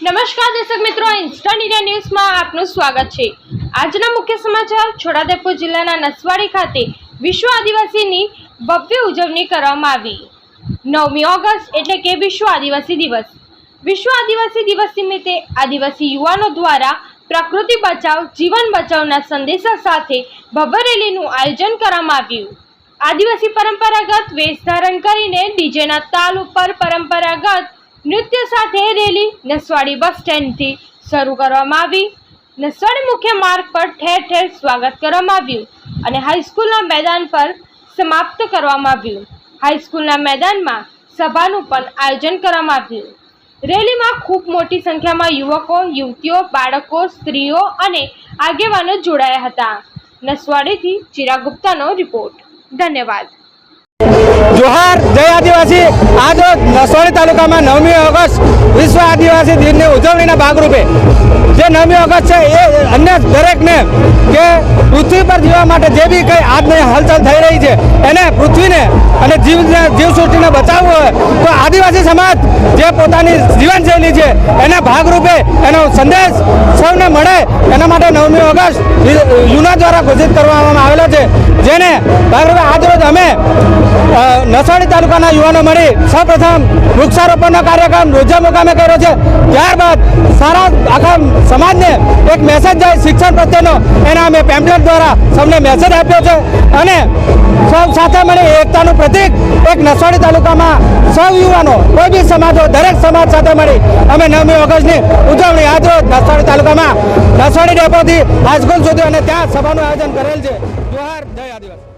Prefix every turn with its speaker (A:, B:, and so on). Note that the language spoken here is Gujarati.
A: નમસ્કાર દર્શક મિત્રો ઇન્સ્ટન્ટ ઇન્ડિયા ન્યૂઝમાં આપનું સ્વાગત છે. આજના મુખ્ય સમાચાર, છોટાઉદેપુર જિલ્લાના નસવાડી ખાતે વિશ્વ આદિવાસીની ભવ્ય ઉજવણી કરવામાં આવી. નવમી ઓગસ્ટ એટલે કે વિશ્વ આદિવાસી દિવસ. વિશ્વ આદિવાસી દિવસ નિમિત્તે આદિવાસી યુવાનો દ્વારા પ્રકૃતિ બચાવ, જીવન બચાવના સંદેશા સાથે ભવ્ય રેલીનું આયોજન કરવામાં આવ્યું. આદિવાસી પરંપરાગત વેશ ધારણ કરીને ડીજેના તાલ ઉપર પરંપરાગત નૃત્ય સાથે રેલી નસવાડી બસ સ્ટેન્ડથી શરૂ કરવામાં આવી. નસવાડી મુખ્ય માર્ગ પર ઠેર ઠેર સ્વાગત કરવામાં આવ્યું અને હાઈસ્કૂલના મેદાન પર સમાપ્ત કરવામાં આવ્યું. હાઈસ્કૂલના મેદાનમાં સભાનું પણ આયોજન કરવામાં આવ્યું. રેલીમાં ખૂબ મોટી સંખ્યામાં યુવકો, યુવતીઓ, બાળકો, સ્ત્રીઓ અને આગેવાનો જોડાયા હતા. નસવાડીથી ચિરા ગુપ્તાનો રિપોર્ટ. ધન્યવાદ.
B: જોહાર, જય આદિવાસી. આજ નસોણી તાલુકામાં નવમી ઓગસ્ટ વિશ્વ આદિવાસી દિનની ઉજવણીના ભાગરૂપે. જે નવમી ઓગસ્ટ છે, એ અન્ય દરેકને કે પૃથ્વી પર જીવવા માટે જે બી કંઈ આજની હલચલ થઈ રહી છે, એને પૃથ્વીને અને જીવને જીવસૃષ્ટિને બચાવવું હોય, તો આદિવાસી સમાજ જે પોતાની જીવનશૈલી છે, એના ભાગરૂપે એનો સંદેશ સૌને મળે. એના માટે નવમી ઓગસ્ટ યુના દ્વારા ઘોષિત કરવામાં આવેલો છે, જેને ભાગરૂપે આજરોજ અમે અ, નસવાડી તાલુકાના યુવાનો મળી સૌપ્રથમ વૃક્ષારોપણનો કાર્યક્રમ રોજા મુકામે કર્યો છે. ત્યારબાદ સારા આખા સમાજને એક મેસેજ જાય શિક્ષણ પ્રત્યેનો એના અમે પેમ્પલેટ દ્વારા સૌને મેસેજ આપ્યો છે. અને સૌ સાથે મળી એકતાનું પ્રતિક એક નસવાડી તાલુકામાં સૌ યુવાનો કોઈ બી સમાજો દરેક સમાજ સાથે મળી અમે નવમી ઓગસ્ટની ઉજવણી આજરોજ નસવાડી તાલુકામાં નસવાડી ડેપોથી હાઈસ્કૂલ સુધી અને ત્યાં સભાનું આયોજન કરેલ છે.